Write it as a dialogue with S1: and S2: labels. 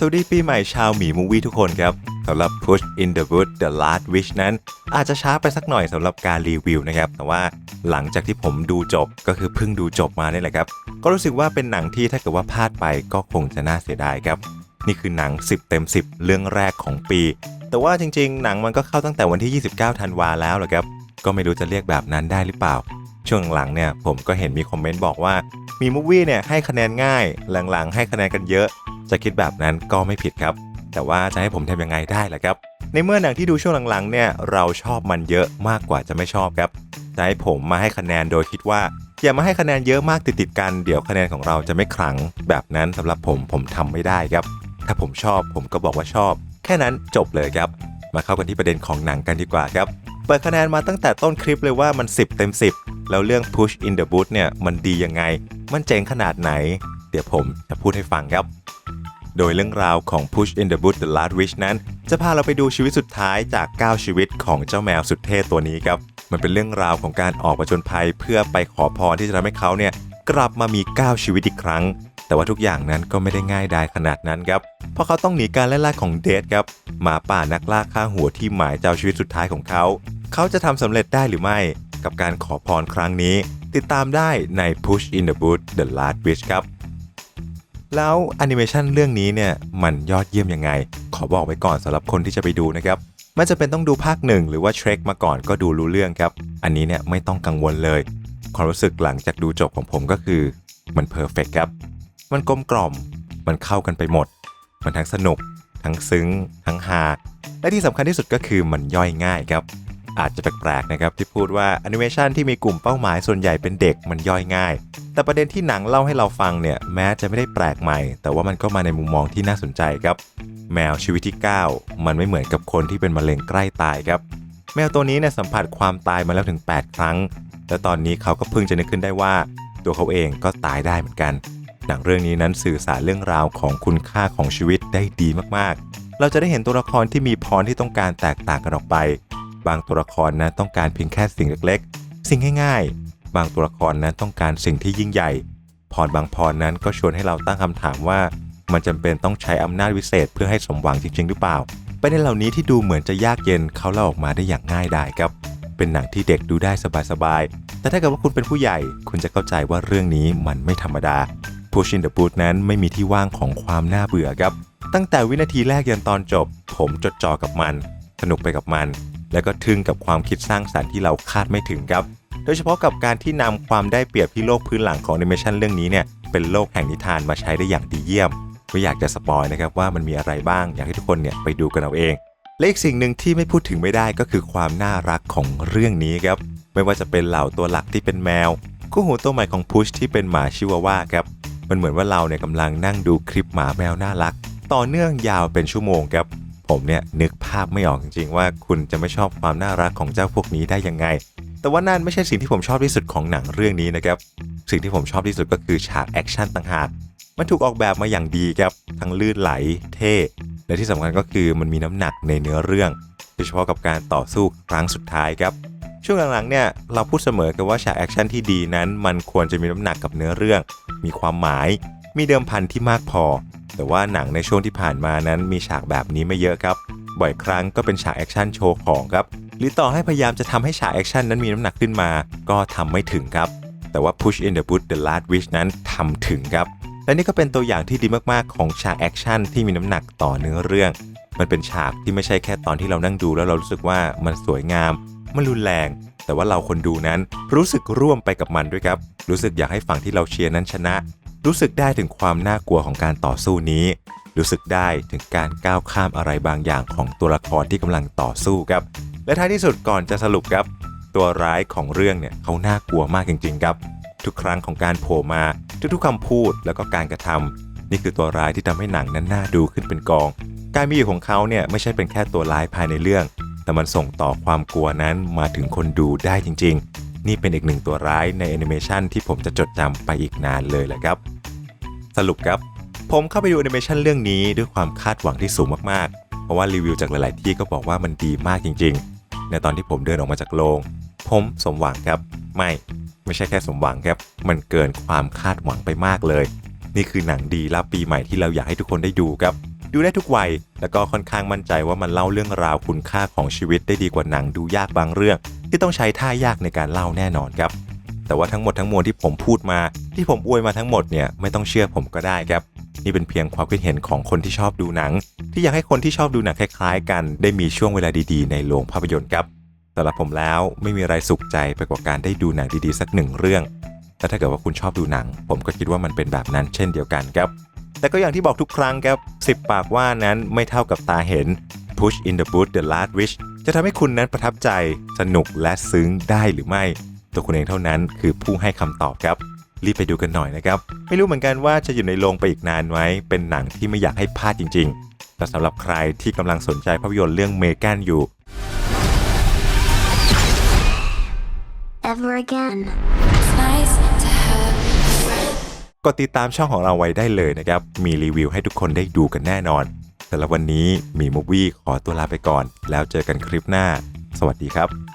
S1: สวัสดีปีใหม่ชาวหมีมูวี่ทุกคนครับสำหรับ Push in the Wood The Last Wish นั้น อาจจะช้าไปสักหน่อยสำหรับการรีวิวนะครับ แต่ว่าหลังจากที่ผมดูจบก็คือเพิ่งดูจบมานี่แหละครับ ก็รู้สึกว่าเป็นหนังที่ถ้าเกิดว่าพลาดไปก็คงจะน่าเสียดายครับ นี่คือหนัง 10 เต็ม 10 เรื่องแรกของปี แต่ว่าจริง ๆ หนังมันก็เข้าตั้งแต่วันที่ 29 ธันวาแล้วแหละครับ ก็ไม่รู้จะเรียกแบบนั้นได้หรือเปล่า ช่วงหลังเนี่ยผมก็เห็นมีคอมเมนต์บอกว่ามีมูวี่เนี่ยให้คะแนนง่ายหลังๆ ให้คะแนนกันเยอะ จะคิดแบบนั้นก็ไม่ผิดครับ แต่ว่าจะให้ผมทำยังไงได้ล่ะครับ ในเมื่อหนังที่ดูช่วงหลังๆเนี่ยเราชอบมันเยอะมากกว่าจะไม่ชอบครับจะให้ผมมาให้คะแนนโดยคิดว่าอย่ามาให้คะแนนเยอะมากติดๆกันเดี๋ยวคะแนนของเราจะไม่ขลังแบบนั้นสำหรับผมผมทำไม่ได้ครับ ถ้าผมชอบผมก็บอกว่าชอบ แค่นั้นจบเลยครับ มาเข้ากันที่ประเด็นของหนังกันดีกว่าครับเปิดคะแนนมาตั้งแต่ต้นคลิปเลยว่ามัน 10 เต็ม 10 แล้วเรื่อง Push in the Boot เนี่ยมันดียังไง มันเจ๋งขนาดไหน เดี๋ยวผมจะพูดให้ฟังครับ โดยเรื่องราวของ Push in the Boot The Last Wish นั้น จะพาเราไปดูชีวิตสุดท้ายจาก 9 ชีวิตของเจ้าแมวสุดเท่ตัวนี้ครับ มันเป็นเรื่องราวของการออกประจนภัยเพื่อไปขอพรที่จะทำให้เขาเนี่ยกลับมามี 9 ชีวิตอีกครั้ง แต่ว่าทุกอย่างนั้นก็ไม่ได้ง่ายดายขนาดนั้นครับ เพราะเขาต้องหนีการไล่ล่าของเดทครับ หมาป่านักล่าฆ่าหัวที่หมายเจ้าชีวิตสุดท้ายของเขา เขาจะทำสำเร็จได้หรือไม่ กับการขอพรครั้งนี้ ติดตามได้ใน Push in the Boot The Last Wish ครับ แล้วแอนิเมชันเรื่องนี้เนี่ยมันยอดเยี่ยมยังไง ขอบอกไว้ก่อนสำหรับคนที่จะไปดูนะครับไม่จะเป็นต้องดูภาคหนึ่งหรือว่าเทรคมาก่อนก็ดูรู้เรื่องครับ อันนี้เนี่ยไม่ต้องกังวลเลย ความรู้สึกหลังจากดูจบของผมก็คือ มันเพอร์เฟกครับ มันกลมกล่อม มันเข้ากันไปหมด มันทั้งสนุก ทั้งซึ้ง ทั้งฮาและที่สำคัญที่สุดก็คือมันย่อยง่ายครับ อาจจะแปลกๆนะครับที่พูดว่าแอนิเมชันที่มีกลุ่มเป้าหมายส่วนใหญ่เป็นเด็กมันย่อยง่าย แต่ประเด็นที่หนังเล่าให้เราฟังเนี่ยแม้จะไม่ได้แปลกใหม่ แต่ว่ามันก็มาในมุมมองที่น่าสนใจครับ แมวชีวิตที่ 9 มันไม่เหมือนกับคนที่เป็นมะเร็งใกล้ตายครับ แมวตัวนี้เนี่ยสัมผัสความตายมาแล้วถึง 8 ครั้ง และตอนนี้เขาก็เพิ่งจะนึกขึ้นได้ว่า ตัวเขาเองก็ตายได้เหมือนกัน หนังเรื่องนี้นั้นสื่อสารเรื่องราวของคุณค่าของชีวิตได้ดีมากๆ เราจะได้เห็นตัวละครที่มีพรที่ต้องการแตกต่างกันออกไป บางตัวละครนั้นต้องการเพียงแค่สิ่งเล็กๆ สิ่งง่ายๆ บางตัวละครนั้นต้องการสิ่งที่ยิ่งใหญ่ พรบางพรนั้นก็ชวนให้เราตั้งคำถามว่า มันจำเป็นต้องใช้อำนาจวิเศษเพื่อให้สมหวังจริง ๆ หรือเปล่าประเด็นเหล่านี้ที่ดูเหมือนจะยากเย็นเขาเล่าออกมาได้อย่างง่ายดายครับ เป็นหนังที่เด็กดูได้สบายๆ แต่ถ้าเกิดว่าคุณเป็นผู้ใหญ่ คุณจะเข้าใจว่าเรื่องนี้มันไม่ธรรมดา Push in the Boot นั้นไม่มีที่ว่างของความน่าเบื่อครับ ตั้งแต่วินาทีแรกยันตอนจบ ผมจดจ่อกับมัน สนุกไปกับมัน และก็ทึ่งกับความคิดสร้างสรรค์ที่เราคาดไม่ถึงครับ โดยเฉพาะกับการที่นำความได้เปรียบที่โลกพื้นหลังของแอนิเมชันเรื่องนี้เนี่ยเป็นโลกแห่งนิทานมาใช้ได้อย่างดีเยี่ยม ไม่อยากจะสปอยนะครับว่ามันมีอะไรบ้างอยากให้ทุกคนเนี่ยไปดูกันเอาเอง และอีกสิ่งหนึ่งที่ไม่พูดถึงไม่ได้ก็คือความน่ารักของเรื่องนี้ครับไม่ว่าจะเป็นเหล่าตัวหลักที่เป็นแมวคู่หูตัวใหม่ของพุชที่เป็นหมาชิวาว่าครับมันเหมือนว่าเราเนี่ยกำลังนั่งดูคลิปหมาแมวน่ารัก ต่อเนื่องยาวเป็นชั่วโมงครับ ผมเนี่ยนึกภาพไม่ออกจริงๆว่าคุณจะไม่ชอบความน่ารักของเจ้าพวกนี้ได้ยังไง แต่ว่านั่นไม่ใช่สิ่งที่ผมชอบที่สุดของหนังเรื่องนี้นะครับ สิ่งที่ผมชอบที่สุดก็คือฉากแอคชั่นต่างหากมันถูกออกแบบมาอย่างดีครับ ทั้งลื่นไหลเท่ และที่สำคัญก็คือมันมีน้ำหนักในเนื้อเรื่อง โดยเฉพาะกับการต่อสู้ครั้งสุดท้ายครับ ช่วงหลังๆเนี่ยเราพูดเสมอกันว่าฉากแอคชั่นที่ดีนั้น มันควรจะมีน้ำหนักกับเนื้อเรื่อง มีความหมาย มีเดิมพันที่มากพอ แต่ว่าหนังในช่วงที่ผ่านมานั้นมีฉากแบบนี้ไม่เยอะครับ บ่อยครั้งก็เป็นฉากแอคชั่นโชว์ของครับ หรือต่อให้พยายามจะทำให้ฉากแอคชั่นนั้นมีน้ำหนักขึ้นมา ก็ทำไม่ถึงครับ แต่ว่า Push in the Boot The Last Wish นั้นทำถึงครับ และนี่ก็เป็นตัวอย่างที่ดีมากๆของฉากแอคชั่นที่มีน้ำหนักต่อเนื้อเรื่อง มันเป็นฉากที่ไม่ใช่แค่ตอนที่เรานั่งดูแล้วเรารู้สึกว่ามันสวยงาม มันรุนแรงแต่ว่าเราคนดูนั้นรู้สึกร่วมไปกับมันด้วยครับ รู้สึกอยากให้ฝั่งที่เราเชียร์นั้นชนะ รู้สึกได้ถึงความน่ากลัวของการต่อสู้นี้ รู้สึกได้ถึงการก้าวข้ามอะไรบางอย่างของตัวละครที่กำลังต่อสู้ครับ และท้ายที่สุดก่อนจะสรุปครับ ตัวร้ายของเรื่องเนี่ยเขาน่ากลัวมากจริง ๆ ครับ ทุกครั้งของการโผล่มาทุกๆคำพูดแล้วก็การกระทำนี่คือตัวร้ายที่ทำให้หนังนั้นน่าดูขึ้นเป็นกอง การมีอยู่ของเขาเนี่ยไม่ใช่เป็นแค่ตัวร้ายภายในเรื่อง แต่มันส่งต่อความกลัวนั้นมาถึงคนดูได้จริง ๆนี่เป็นอีกหนึ่งตัวร้ายในแอนิเมชันที่ผมจะจดจำไปอีกนานเลยแหละครับ สรุปครับ ผมเข้าไปดูแอนิเมชันเรื่องนี้ด้วยความคาดหวังที่สูงมากๆ เพราะว่ารีวิวจากหลาย ๆ ที่ก็บอกว่ามันดีมากจริง ๆ ในตอนที่ผมเดินออกมาจากโรงผมสมหวังครับ ไม่ไม่ใช่แค่สมหวังครับ มันเกินความคาดหวังไปมากเลย นี่คือหนังดีรับปีใหม่ที่เราอยากให้ทุกคนได้ดูครับ ดูได้ทุกวัย แล้วก็ค่อนข้างมั่นใจว่ามันเล่าเรื่องราวคุณค่าของชีวิตได้ดีกว่าหนังดูยากบางเรื่อง ที่ต้องใช้ท่ายากในการเล่าแน่นอนครับ แต่ว่าทั้งหมดทั้งมวลที่ผมพูดมา ที่ผมอวยมาทั้งหมดเนี่ยไม่ต้องเชื่อผมก็ได้ครับ นี่เป็นเพียงความคิดเห็นของคนที่ชอบดูหนัง ที่อยากให้คนที่ชอบดูหนังคล้ายๆ กัน ได้มีช่วงเวลาดีๆ ในโรงภาพยนตร์ครับสำหรับผมแล้วไม่มีอะไรสุขใจไปกว่าการได้ดูหนังดีๆสักหนึ่งเรื่องและถ้าเกิดว่าคุณชอบดูหนัง ผมก็คิดว่ามันเป็นแบบนั้นเช่นเดียวกันครับแต่ก็อย่างที่บอกทุกครั้งครับ10ปากว่านั้นไม่เท่ากับตาเห็น Push in the boot the last wish จะทำให้คุณนั้นประทับใจสนุกและซึ้งได้หรือไม่ ตัวคุณเองเท่านั้นคือผู้ให้คำตอบครับ รีบไปดูกันหน่อยนะครับ ไม่รู้เหมือนกันว่าจะอยู่ในโรงไปอีกนานไหมเป็นหนังที่ไม่อยากให้พลาดจริงๆแต่สำหรับใครที่กำลังสนใจภาพยนตร์เรื่องเมแกนอยู่
S2: ever again.
S3: It's nice to have a friend.
S1: กดติดตามช่องของเราไว้ได้เลยนะครับ มีรีวิวให้ทุกคนได้ดูกันแน่นอนสำหรับวันนี้มีมูวี่ขอตัวลาไปก่อน แล้วเจอกันคลิปหน้า สวัสดีครับ